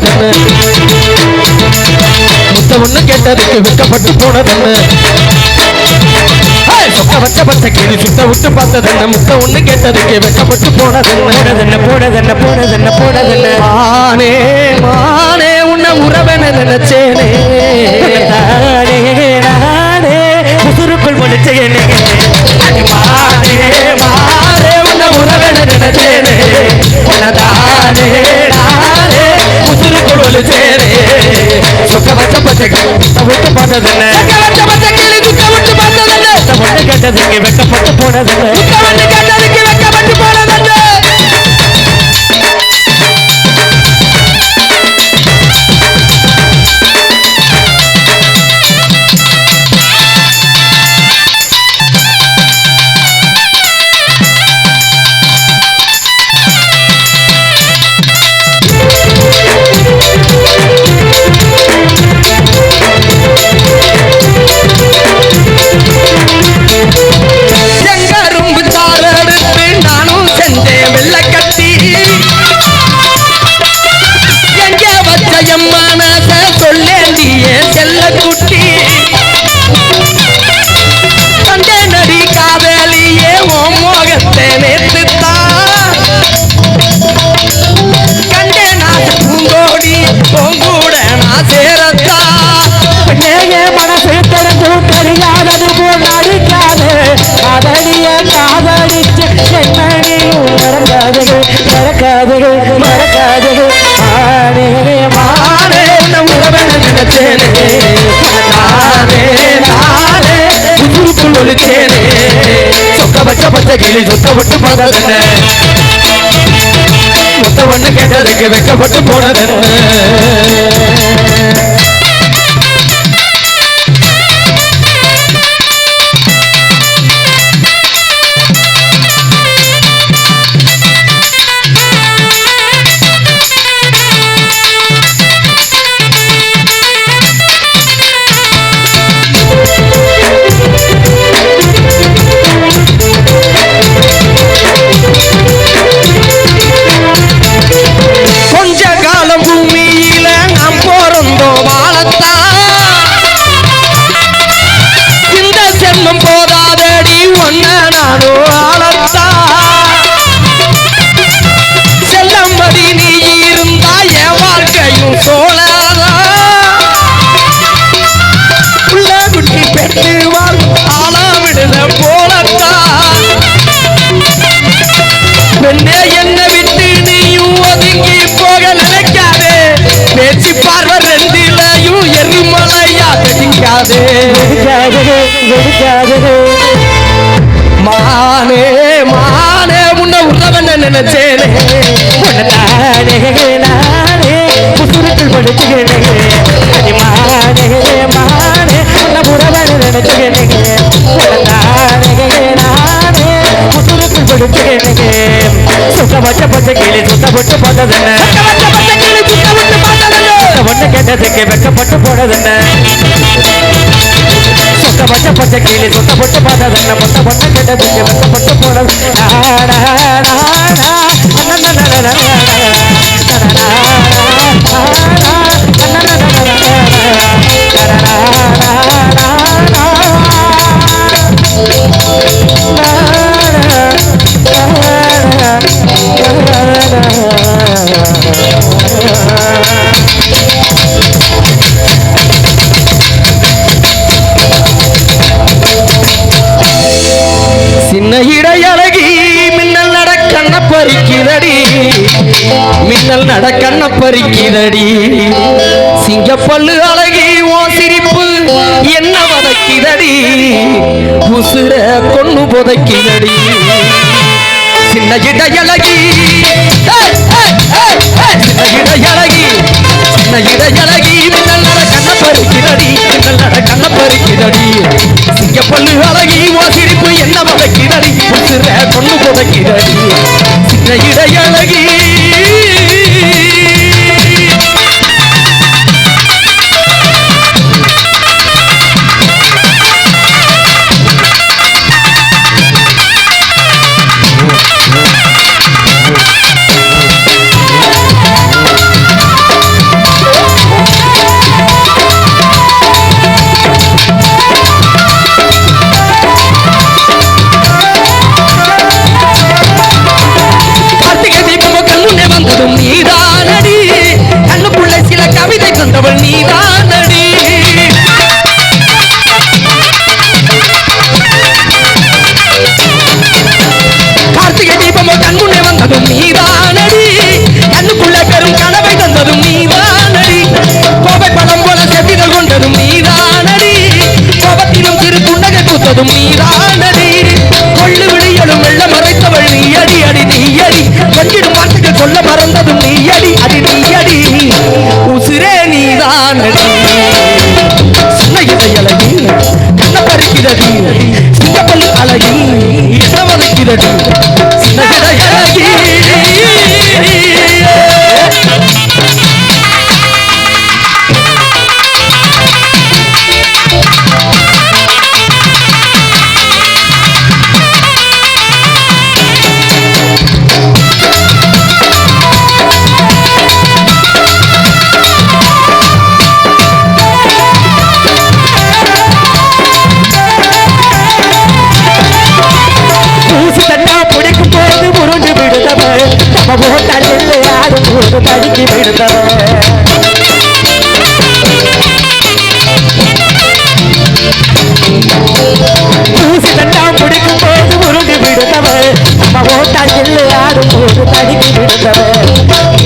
பார்த்ததென்ன முத்த ஒண்ணு கேட்டதுக்கு வெக்கப்பட்டு போனதென்ன? சொக்க வச்ச பச்சை கிளி சுத்த விட்டு பார்த்ததென்ன? முத்த ஒண்ணு கேட்டதுக்கு வெக்கப்பட்டு போனதென்ன? போனதென்ன போனதென்ன போனதென்ன போனதென்ன? மானே மானே உன்னை உறவென நினைச்சேனே. நானே நானே உசுருக்குள் முடிச்சேனே மானே மானே உன்னை உறவென நினைச்சேனே. உனதானே உசுருக்குள் ஒளிச்சேனே சொக்க வச்ச பச்சை விட்டு பார்த்ததென்ன விட்டு வெக்கப்பட்டு பூங்கூட நான் சேரத்தான் பெண்ணே மனசு தெரிஞ்சும் தெரியாதது போல் நடிக்காது. காதலிய காதலிச்சு என்னையும் மறக்காது மறக்காது மறக்காது. ஆனே நானே உன்னை உறவென நினைச்சேனே நானே நானே உசுருக்குள் ஒளிச்சேனே சொக்க வச்ச பச்சை கிளி சொத்த விட்டு கேட்டதுக்கு வெக்கப்பட்டு வெடிக்காது மானே மானே முன்ன உள்ளவன் நினைச்சேனே. உன்னை நானே நானே உசுருக்குள் மானே மானே உன்னை புறவனை நினைச்சுக்கிறேன் உன்னை நானே நானே உசுருக்குள் படிச்சுக்கிறேன் பச்சை கிளி சுத்த போட்டு போட்டதென்ன கேட்டதுக்கு வெக்கப்பட்டு போனதுன்னு? சொத்த பச்சை பச்சை கீழே சொத்த போட்டு பார்த்ததென்ன மொத்த பொண்ணு கேட்டதுக்கு வெக்கப்பட்டு போனது Yeah. இடையழகி மின்னல் நடக்கண்ண பறிக்கிறடி மின்னல் நடக்கண்ண பறிக்கிறடி சிங்கப்பல்லு அழகி ஓ சிரிப்பு என்ன வதக்கிதடி. உசுர கொண்டு புதைக்கிறடி சின்ன இடையழகி. சின்ன இடையழகி சின்ன இடையழகி மின்னல் நடக்கண்ண பறிக்கிறடி மின்னல் நடக்கண்ண பறிக்கிறடி சிங்கப்பல்லு அழகி ஓ சிரிப்பு என்ன வதக்கிதடி கொண்டு புதைக்குதடி சின்ன இடையழகி me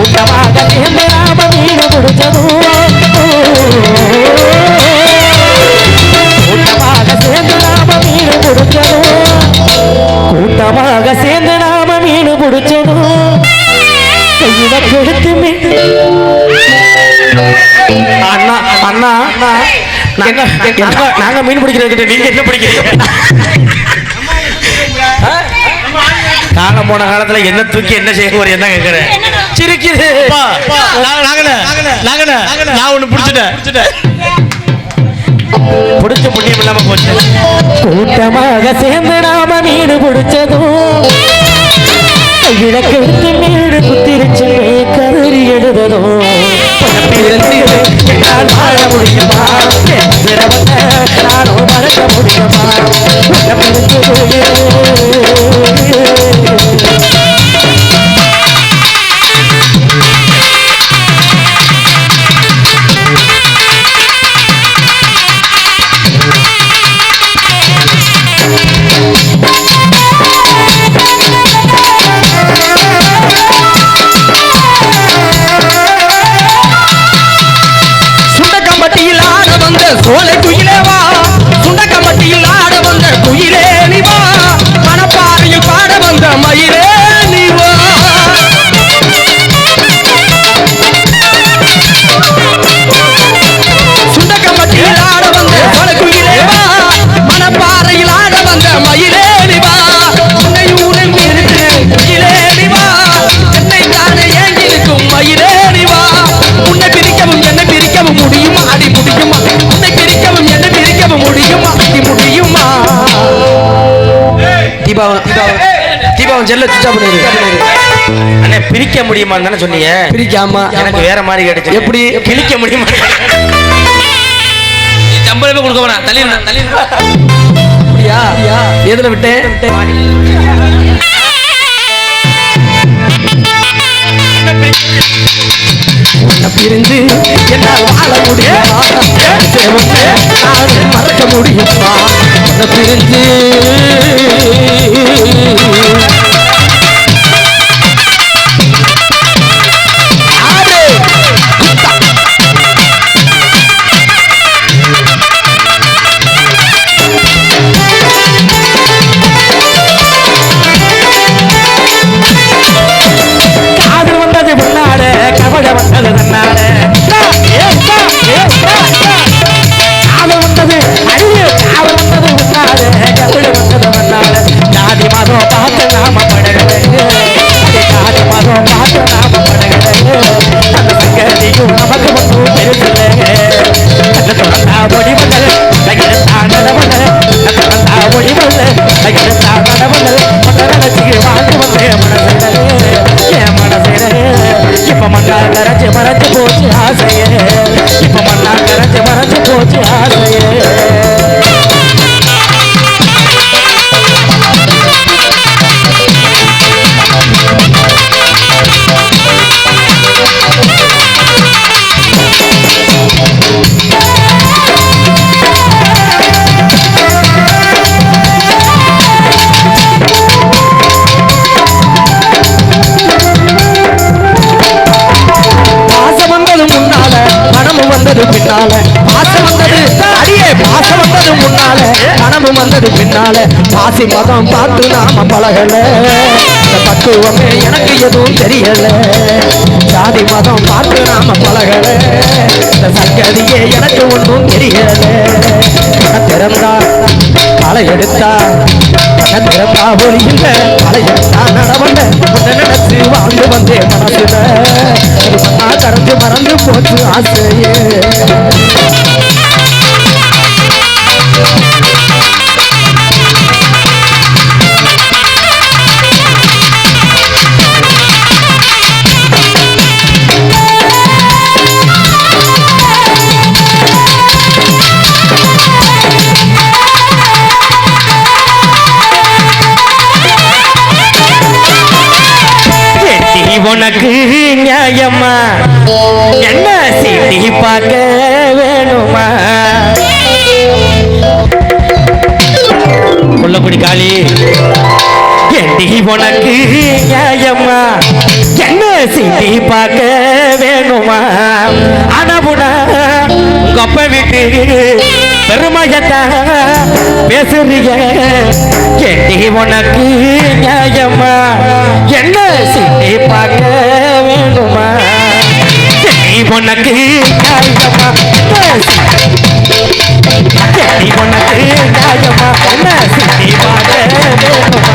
ಊಟವಾದ ರಾಮ ನೀನು ಕುಡಿದನು ಊಟವಾದ ಸೇಂದು ರಾಮ ನೀನು ಕುಡಿದನು ಊಟವಾಗ சேர்ந்து நாம மீன் பிடிச்சதும் கையில கெடுத்து அண்ணா அண்ணா நாங்க நாங்க மீன் பிடிக்கிறதுக்கிட்ட நீங்க என்ன பிடிக்கிறீங்க போன காலத்துல என்ன தூக்கி என்ன செய்ய போறீங்க என்ன கேக்குறேன் சிரிக்குது. நான் ஒண்ணு பிடிச்சிட்டேன். பிடிச்ச புண்ணியம் இல்லாம போச்சு. கூட்டமாக சேர்ந்து நாம மீன் பிடிச்சதும் விளக்கு விட்டு மீன் குத்திருச்சு கதறி எழுததும். வாழ முடியுமா? நானும் மறக்க முடியுமா? தீபாவளி தீபாவளி தீபாவளி செல்ல சுச்சா பண்ணிரு. அண்ணே பிரிக்க முடியுமான்னு தானே சொன்னீங்க? பிரிக்காம. எனக்கு வேற மாதிரி கேட்டுச்சு. எப்படி? கிழிக்க முடியுமா? சம்பளமே கொடுக்க வேணாம். தள்ளி தள்ளி அப்படியா? எதுல விட்டேன்? உன்னை பிரிந்து என்னால் வாழ முடியுமா? தேவத்தை நான் மறக்க முடியுமா? உன்னை பிரிந்து முன்னால கனவு வந்தது பின்னால. பாசி மதம் பார்த்து நாம பழகல. இந்த பக்குவமே எனக்கு எதுவும் தெரியல. ஜாதி மதம் பார்த்து நாம பழகல. இந்த சங்கதியே எனக்கு ஒன்றும் தெரியல. திறந்தா களை எடுத்தா திறந்தா ஒளி இல்ல களை எடுத்தா நடவண்ட நினைச்சு வாழ்ந்து வந்தேன் மனசுல. இது கரைஞ்சு மறந்து போச்சு ஆசையே. உனக்கு நியாயமா? என்ன சீட்டி பார்க்க வேணுமா? கொல்லக்குடி காளி எட்டி உனக்கு நியாயமா? என்ன சீட்டி பார்க்க வேணுமா? அனபுடா உங்க அப்பா வீட்டு பெருமையத்தான் பேசுறீங்க எட்டி உனக்கு நியாயமா? என்ன சீட்டி பார்க்க வேண்டுமா? சரி பொண்ணக்கு காயமா சரி பொண்ணக்கு காயமா என்ன சரி பார்க்க வேண்டுமா?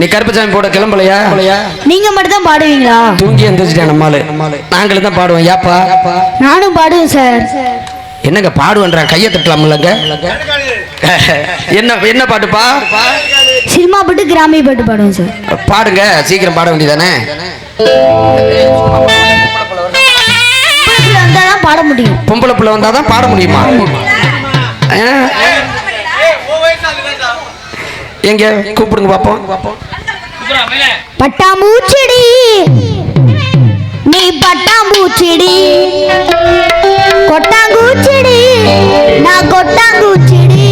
நீ கருப்பசாமி போட கிளம்பலையா? நீங்க மட்டும் தான் பாடுவீங்களா? தூங்கி எந்திரிச்சிட்டேன் நம்மளு நாங்களும் தான் பாடுவோம். ஏப்பா நானும் பாடுவேன் சார். என்னங்க பாடுவேன்ற? கையை தட்டலாம் இல்லைங்க என்ன என்ன பாட்டுப்பா? சினிமா பாட்டு கிராமிய பாட்டு பாடுவோம் சார். பாடுங்க. சீக்கிரம் பாட வேண்டியதானே பாட முடியும். பொம்பளை பிள்ளை வந்தாதான் பாட முடியுமா? எங்க? கூப்பிடுங்க பாப்போம். பட்டாம்பூச்செடி. நீ பட்டாம்பூச்செடி. கொட்டாங்கூச்செடி. நான் கொட்டாங்கூச்சிடி.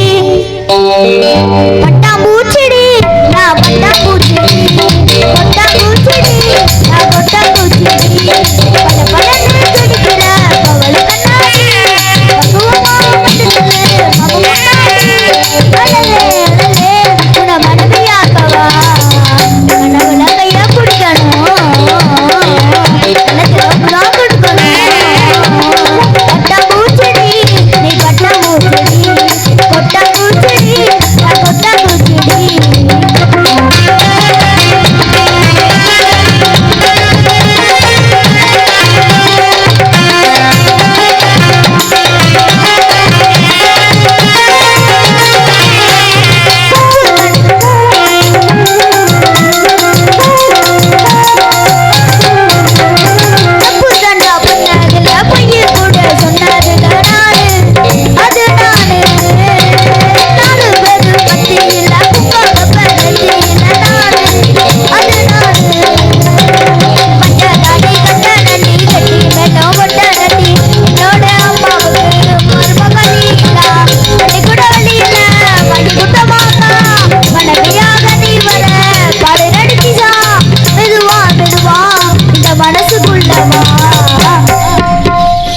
பட்டாம்பூ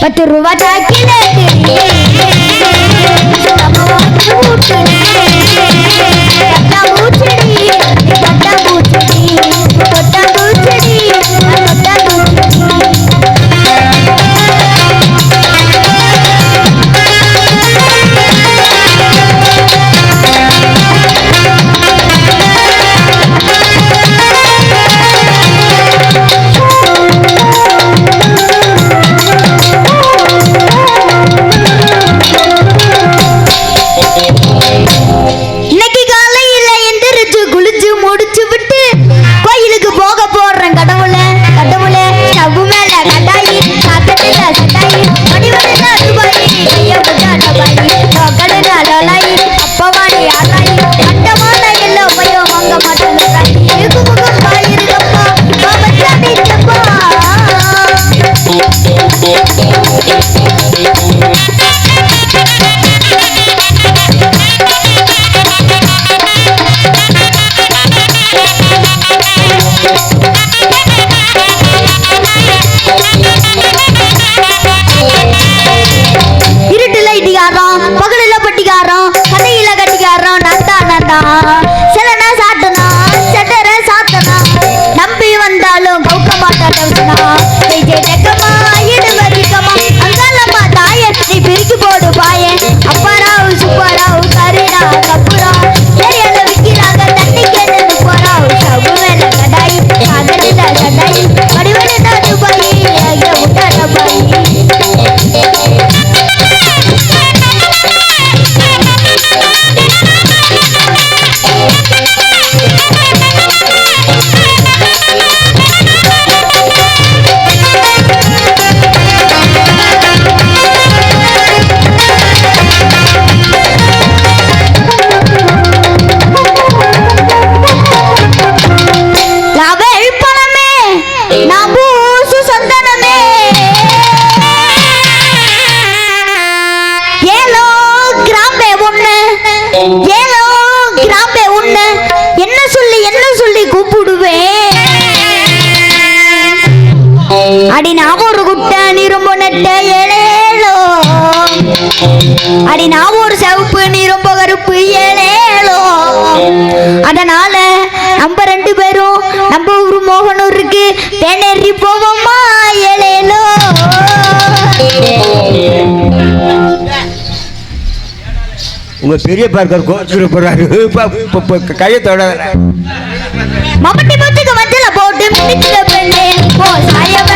பத்து ரூபா சாக்கில அதனால நம்ம ரெண்டு பேரும் நம்ம ஊர் மோகனூருக்கு தேனேறி போவோமா ஏழேலோ உங்க பெரிய பார்க்கர் கோச்சுரு போறாரு. கையை தொட. மம்மட்டி மூச்சுக்கு மஞ்சள் போட்டு மின்னிச்சுல பெண்ணே போ சாயம்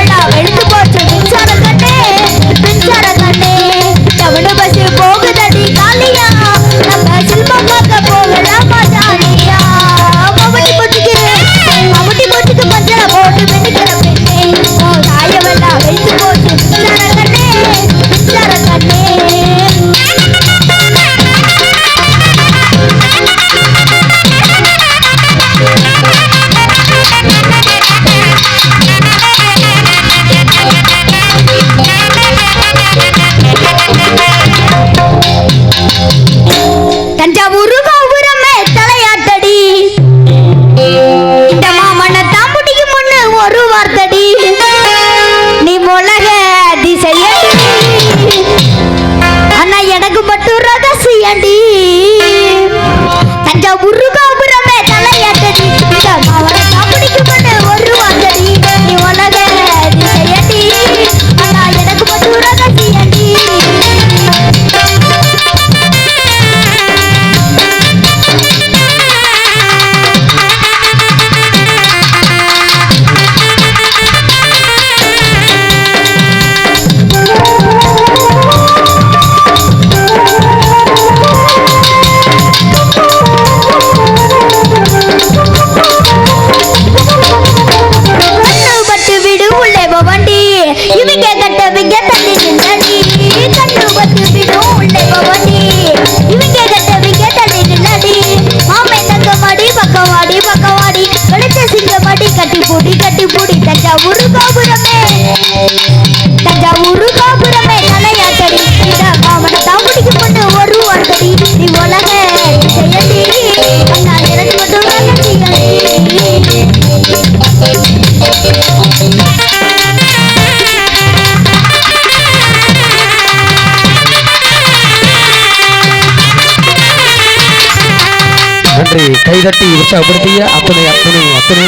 సాగుపడితే అతను అతను అతను